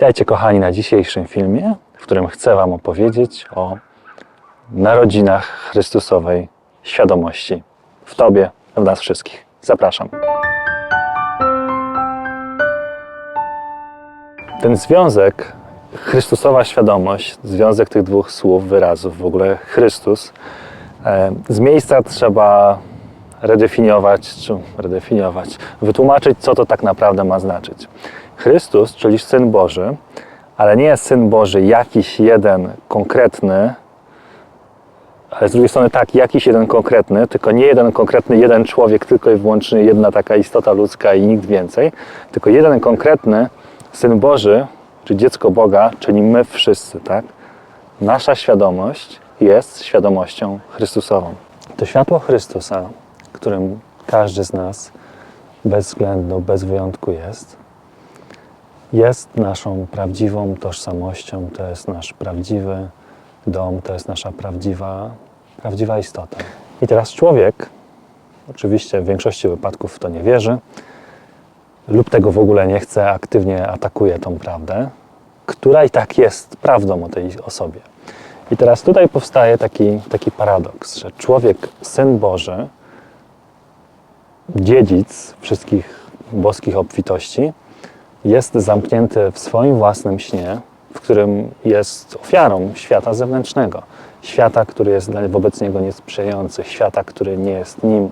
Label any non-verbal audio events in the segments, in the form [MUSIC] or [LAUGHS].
Witajcie kochani na dzisiejszym filmie, w którym chcę Wam opowiedzieć o narodzinach Chrystusowej świadomości w Tobie, w nas wszystkich. Zapraszam. Ten związek, Chrystusowa świadomość, związek tych dwóch słów, wyrazów, w ogóle Chrystus, e, z miejsca trzeba redefiniować, czy redefiniować, wytłumaczyć, co to tak naprawdę ma znaczyć. Chrystus, czyli Syn Boży, ale nie jest Syn Boży jakiś jeden konkretny, ale z drugiej strony tak, jakiś jeden konkretny, tylko nie jeden konkretny, jeden człowiek, tylko i wyłącznie jedna taka istota ludzka i nikt więcej, tylko jeden konkretny Syn Boży, czy dziecko Boga, czyli my wszyscy, tak? Nasza świadomość jest świadomością Chrystusową. To światło Chrystusa, którym każdy z nas bez względu, bez wyjątku jest, jest naszą prawdziwą tożsamością, to jest nasz prawdziwy dom, to jest nasza prawdziwa, prawdziwa istota. I teraz człowiek, oczywiście w większości wypadków w to nie wierzy, lub tego w ogóle nie chce, aktywnie atakuje tą prawdę, która i tak jest prawdą o tej osobie. I teraz tutaj powstaje taki, taki paradoks, że człowiek, syn Boży, dziedzic wszystkich boskich obfitości, jest zamknięty w swoim własnym śnie, w którym jest ofiarą świata zewnętrznego. Świata, który jest wobec niego niesprzyjający, świata, który nie jest nim,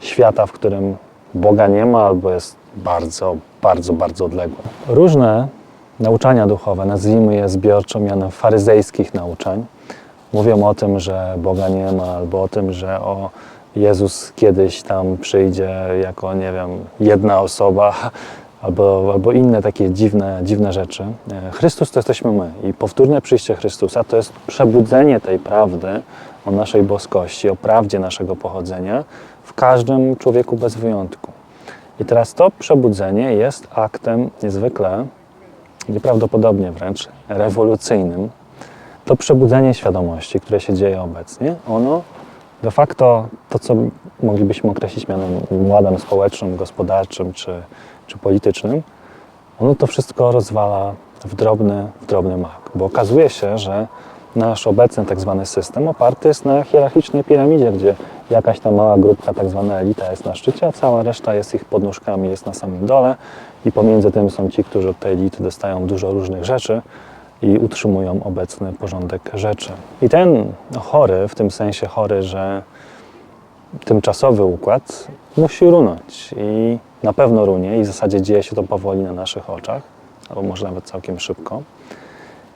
świata, w którym Boga nie ma albo jest bardzo, bardzo, bardzo odległy. Różne nauczania duchowe, nazwijmy je zbiorczo mianem faryzejskich nauczań, mówią o tym, że Boga nie ma, albo o tym, że o Jezus kiedyś tam przyjdzie jako, nie wiem, jedna osoba, albo, albo inne takie dziwne, dziwne rzeczy. E, Chrystus to jesteśmy my i powtórne przyjście Chrystusa to jest przebudzenie tej prawdy o naszej boskości, o prawdzie naszego pochodzenia w każdym człowieku bez wyjątku. I teraz to przebudzenie jest aktem niezwykle, nieprawdopodobnie wręcz rewolucyjnym. To przebudzenie świadomości, które się dzieje obecnie, ono de facto to, co moglibyśmy określić mianem ładem społecznym, gospodarczym czy, czy politycznym, ono to wszystko rozwala w drobny, w drobny mak. Bo okazuje się, że nasz obecny tak zwany system oparty jest na hierarchicznej piramidzie, gdzie jakaś tam mała grupka, tak zwana elita jest na szczycie, a cała reszta jest ich podnóżkami, jest na samym dole i pomiędzy tym są ci, którzy od tej elity dostają dużo różnych rzeczy i utrzymują obecny porządek rzeczy. I ten chory, w tym sensie chory, że tymczasowy układ musi runąć i na pewno runie i w zasadzie dzieje się to powoli na naszych oczach, albo może nawet całkiem szybko.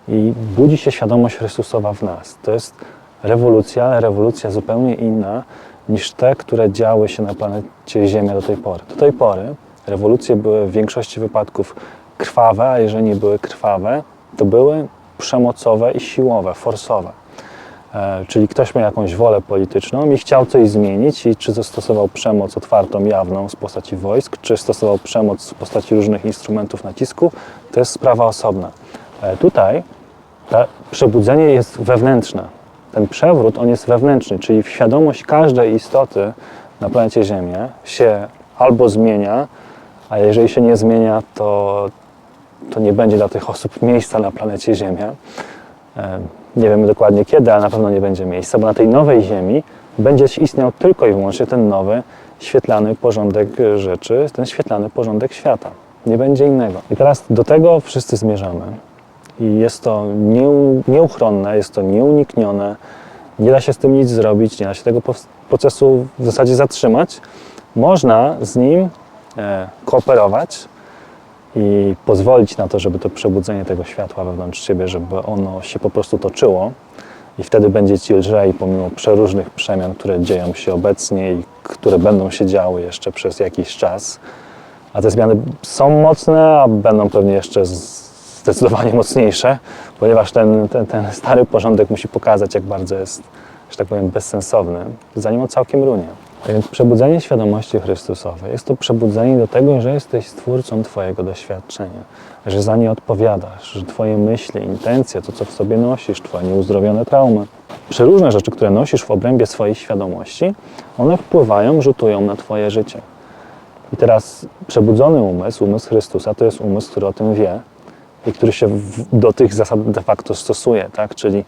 I budzi się świadomość Chrystusowa w nas. To jest rewolucja, ale rewolucja zupełnie inna niż te, które działy się na planecie Ziemia do tej pory. Do tej pory rewolucje były w większości wypadków krwawe, a jeżeli nie były krwawe, to były przemocowe i siłowe, forsowe. E, Czyli ktoś miał jakąś wolę polityczną i chciał coś zmienić i czy zastosował przemoc otwartą, jawną z postaci wojsk, czy stosował przemoc w postaci różnych instrumentów nacisku, to jest sprawa osobna. E, Tutaj to przebudzenie jest wewnętrzne. Ten przewrót, on jest wewnętrzny, czyli świadomość każdej istoty na planecie Ziemia się albo zmienia, a jeżeli się nie zmienia, to, to nie będzie dla tych osób miejsca na planecie Ziemia. E, Nie wiemy dokładnie kiedy, ale na pewno nie będzie miejsca, bo na tej nowej Ziemi będzie istniał tylko i wyłącznie ten nowy, świetlany porządek rzeczy, ten świetlany porządek świata. Nie będzie innego. I teraz do tego wszyscy zmierzamy. I jest to nieu, nieuchronne, jest to nieuniknione. Nie da się z tym nic zrobić, nie da się tego procesu w zasadzie zatrzymać. Można z nim e, kooperować, i pozwolić na to, żeby to przebudzenie tego światła wewnątrz siebie, żeby ono się po prostu toczyło i wtedy będzie ci lżej pomimo przeróżnych przemian, które dzieją się obecnie i które będą się działy jeszcze przez jakiś czas. A te zmiany są mocne, a będą pewnie jeszcze zdecydowanie mocniejsze, ponieważ ten, ten, ten stary porządek musi pokazać, jak bardzo jest, że tak powiem, bezsensowny, zanim on całkiem runie. A Więc przebudzenie świadomości Chrystusowej jest to przebudzenie do tego, że jesteś stwórcą Twojego doświadczenia, że za nie odpowiadasz, że Twoje myśli, intencje, to co w sobie nosisz, Twoje nieuzdrowione traumy, przeróżne rzeczy, które nosisz w obrębie swojej świadomości, one wpływają, rzutują na Twoje życie. I teraz przebudzony umysł, umysł Chrystusa, to jest umysł, który o tym wie i który się do tych zasad de facto stosuje, tak? Czyli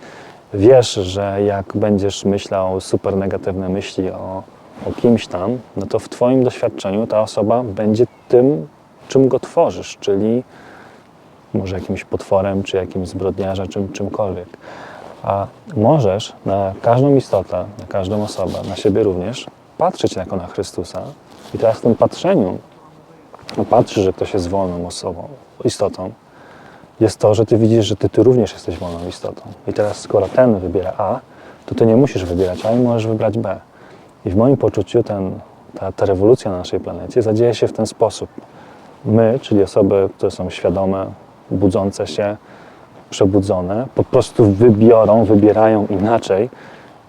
wiesz, że jak będziesz myślał super negatywne myśli o, o kimś tam, no to w Twoim doświadczeniu ta osoba będzie tym, czym go tworzysz, czyli może jakimś potworem, czy jakimś zbrodniarzem, czym, czymkolwiek. A możesz na każdą istotę, na każdą osobę, na siebie również, patrzeć jako na Chrystusa i teraz w tym patrzeniu, no patrzysz, że ktoś jest wolną osobą, istotą, jest to, że ty widzisz, że ty, ty również jesteś wolną istotą. I teraz skoro ten wybiera A, to ty nie musisz wybierać A i możesz wybrać B. I w moim poczuciu ten, ta, ta rewolucja na naszej planecie zadzieje się w ten sposób. My, czyli osoby, które są świadome, budzące się, przebudzone, po prostu wybiorą, wybierają inaczej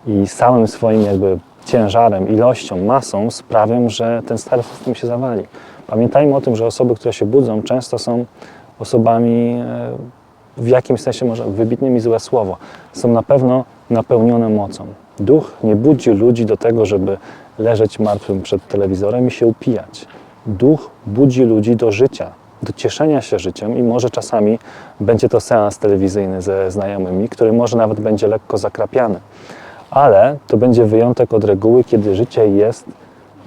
i samym swoim jakby ciężarem, ilością, masą sprawią, że ten stary system się zawali. Pamiętajmy o tym, że osoby, które się budzą, często są osobami e, w jakimś sensie może wybitnymi złe słowo. Są na pewno napełnione mocą. Duch nie budzi ludzi do tego, żeby leżeć martwym przed telewizorem i się upijać. Duch budzi ludzi do życia, do cieszenia się życiem i może czasami będzie to seans telewizyjny ze znajomymi, który może nawet będzie lekko zakrapiany. Ale to będzie wyjątek od reguły, kiedy życie jest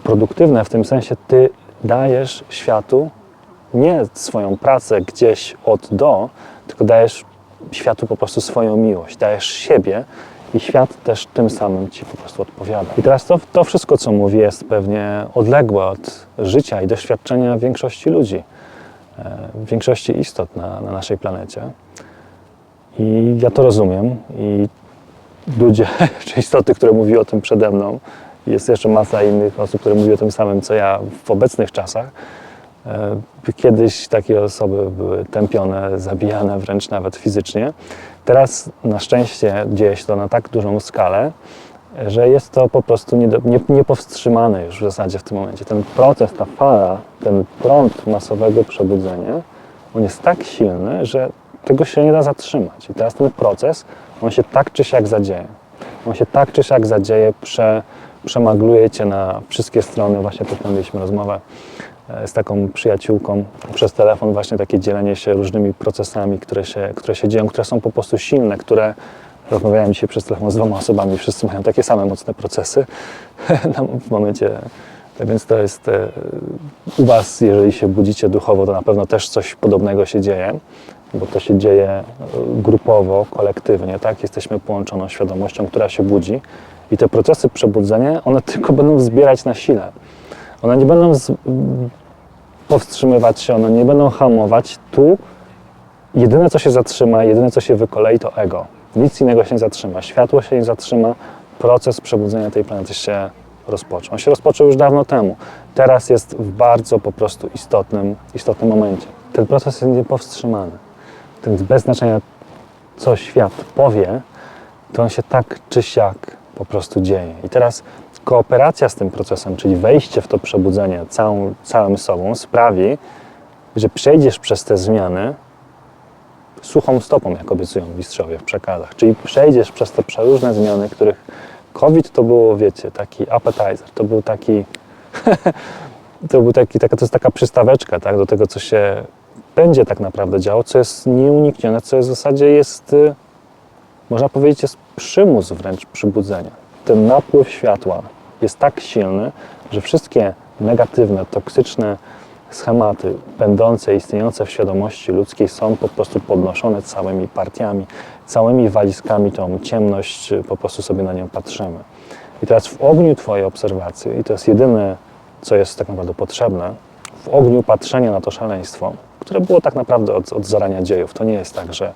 produktywne, w tym sensie ty dajesz światu nie swoją pracę gdzieś od do, tylko dajesz światu po prostu swoją miłość, dajesz siebie i świat też tym samym ci po prostu odpowiada. I teraz to, to wszystko, co mówię, jest pewnie odległe od życia i doświadczenia większości ludzi, e, większości istot na, na naszej planecie. I ja to rozumiem i ludzie, [LAUGHS] czy istoty, które mówiły o tym przede mną, jest jeszcze masa innych osób, które mówiły o tym samym, co ja w obecnych czasach. E, Kiedyś takie osoby były tępione, zabijane wręcz nawet fizycznie. Teraz na szczęście dzieje się to na tak dużą skalę, że jest to po prostu nie, nie, niepowstrzymane już w zasadzie w tym momencie. Ten proces, ta fala, ten prąd masowego przebudzenia, on jest tak silny, że tego się nie da zatrzymać. I teraz ten proces, on się tak czy siak zadzieje. On się tak czy siak zadzieje, prze, przemagluje cię na wszystkie strony. Właśnie potem mieliśmy rozmowę z taką przyjaciółką przez telefon, właśnie takie dzielenie się różnymi procesami, które się, które się dzieją, które są po prostu silne, które rozmawiałem dzisiaj przez telefon z dwoma osobami, wszyscy mają takie same mocne procesy [LAUGHS] w momencie. Więc to jest e, u Was, jeżeli się budzicie duchowo, to na pewno też coś podobnego się dzieje, bo to się dzieje e, grupowo, kolektywnie, tak? Jesteśmy połączoną świadomością, która się budzi i te procesy przebudzenia, one tylko będą zbierać na sile. One nie będą powstrzymywać się, one nie będą hamować. Tu jedyne, co się zatrzyma, jedyne, co się wykolei, to ego. Nic innego się nie zatrzyma. Światło się nie zatrzyma, proces przebudzenia tej planety się rozpoczął. On się rozpoczął już dawno temu. Teraz jest w bardzo po prostu istotnym, istotnym momencie. Ten proces jest niepowstrzymany. Ten bez znaczenia, co świat powie, to on się tak czy siak po prostu dzieje. I teraz kooperacja z tym procesem, czyli wejście w to przebudzenie całą, całym sobą sprawi, że przejdziesz przez te zmiany suchą stopą, jak obiecują mistrzowie w przekazach. Czyli przejdziesz przez te przeróżne zmiany, których COVID to było, wiecie, taki appetizer, to był taki, [LAUGHS] to był taki, taka, to jest taka przystaweczka, tak, do tego, co się będzie tak naprawdę działo, co jest nieuniknione, co jest w zasadzie jest, y, można powiedzieć, jest przymus wręcz przybudzenia. Ten napływ światła jest tak silny, że wszystkie negatywne, toksyczne schematy będące, istniejące w świadomości ludzkiej są po prostu podnoszone całymi partiami, całymi walizkami, tą ciemność, po prostu sobie na nią patrzymy. I teraz w ogniu Twojej obserwacji, i to jest jedyne, co jest tak naprawdę potrzebne, w ogniu patrzenia na to szaleństwo, które było tak naprawdę od, od zarania dziejów. To nie jest tak, że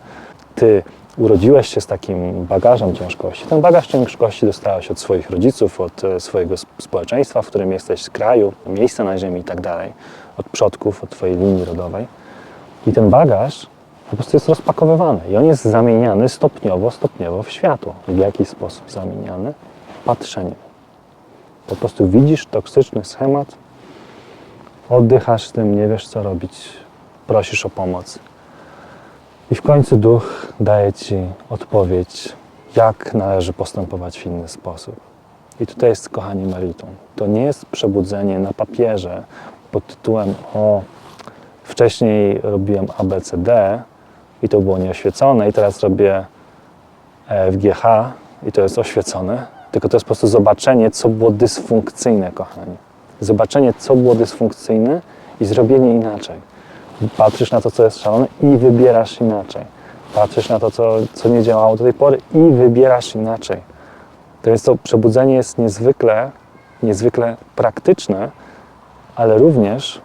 Ty urodziłeś się z takim bagażem ciężkości. Ten bagaż ciężkości dostałeś od swoich rodziców, od e, swojego społeczeństwa, w którym jesteś, z kraju, miejsca na ziemi i tak dalej, od przodków, od Twojej linii rodowej. I ten bagaż po prostu jest rozpakowywany i on jest zamieniany stopniowo, stopniowo w światło. W jaki sposób zamieniany? Patrzeniem. Po prostu widzisz toksyczny schemat, oddychasz tym, nie wiesz co robić, prosisz o pomoc. I w końcu duch daje ci odpowiedź, jak należy postępować w inny sposób. I tutaj jest, kochani, meritum. To nie jest przebudzenie na papierze pod tytułem o wcześniej robiłem ABCD, i to było nieoświecone i teraz robię EFGH i to jest oświecone, tylko to jest po prostu zobaczenie, co było dysfunkcyjne, kochani. Zobaczenie, co było dysfunkcyjne i zrobienie inaczej. Patrzysz na to, co jest szalone i wybierasz inaczej. Patrzysz na to, co, co nie działało do tej pory i wybierasz inaczej. To jest to przebudzenie jest niezwykle, niezwykle praktyczne, ale również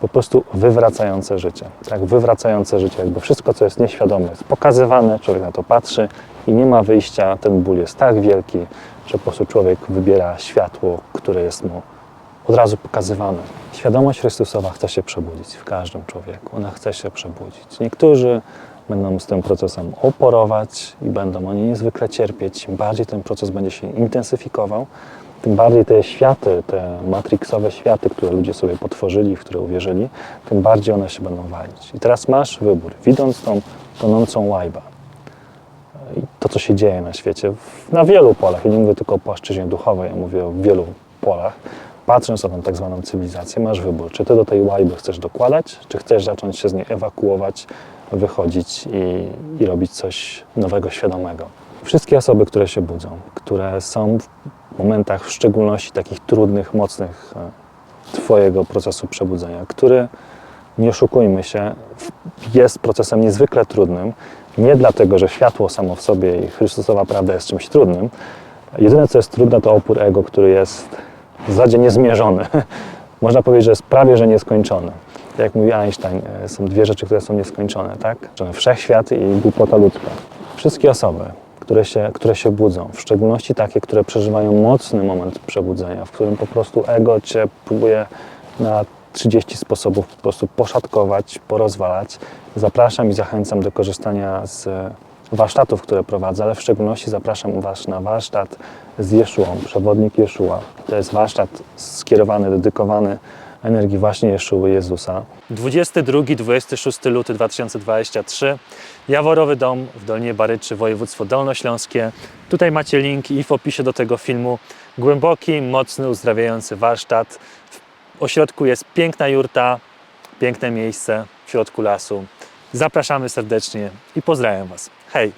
po prostu wywracające życie. Tak, wywracające życie, jakby wszystko, co jest nieświadome, jest pokazywane, człowiek na to patrzy i nie ma wyjścia. Ten ból jest tak wielki, że po prostu człowiek wybiera światło, które jest mu od razu pokazywane. Świadomość Chrystusowa chce się przebudzić w każdym człowieku. Ona chce się przebudzić. Niektórzy będą z tym procesem oporować i będą oni niezwykle cierpieć. Im bardziej ten proces będzie się intensyfikował, tym bardziej te światy, te matrixowe światy, które ludzie sobie potworzyli, w które uwierzyli, tym bardziej one się będą walić. I teraz masz wybór, widząc tą tonącą łajbę to, co się dzieje na świecie, na wielu polach, ja nie mówię tylko o płaszczyźnie duchowej, ja mówię o wielu polach, patrząc na tą tak zwaną cywilizację, masz wybór, czy ty do tej łajby chcesz dokładać, czy chcesz zacząć się z niej ewakuować, wychodzić i, i robić coś nowego, świadomego. Wszystkie osoby, które się budzą, które są w momentach w szczególności takich trudnych, mocnych e, Twojego procesu przebudzenia, który, nie oszukujmy się, jest procesem niezwykle trudnym. Nie dlatego, że światło samo w sobie i Chrystusowa prawda jest czymś trudnym. Jedyne, co jest trudne, to opór ego, który jest w zasadzie niezmierzony. [LAUGHS] Można powiedzieć, że jest prawie, że nieskończony. Tak Jak mówi Einstein, e, są dwie rzeczy, które są nieskończone, tak? Wszechświat i głupota ludzka. Wszystkie osoby, które się, które się budzą, w szczególności takie, które przeżywają mocny moment przebudzenia, w którym po prostu ego cię próbuje na 30 sposobów po prostu poszatkować, porozwalać. Zapraszam i zachęcam do korzystania z warsztatów, które prowadzę, ale w szczególności zapraszam Was na warsztat z Jeszuą, przewodnik Jeszua. To jest warsztat skierowany, dedykowany energii właśnie Jeszuły Jezusa. 22-26 luty 2023. Jaworowy Dom w Dolnie Baryczy, województwo dolnośląskie. Tutaj macie link i w opisie do tego filmu. Głęboki, mocny, uzdrawiający warsztat. W ośrodku jest piękna jurta, piękne miejsce w środku lasu. Zapraszamy serdecznie i pozdrawiam Was. Hej!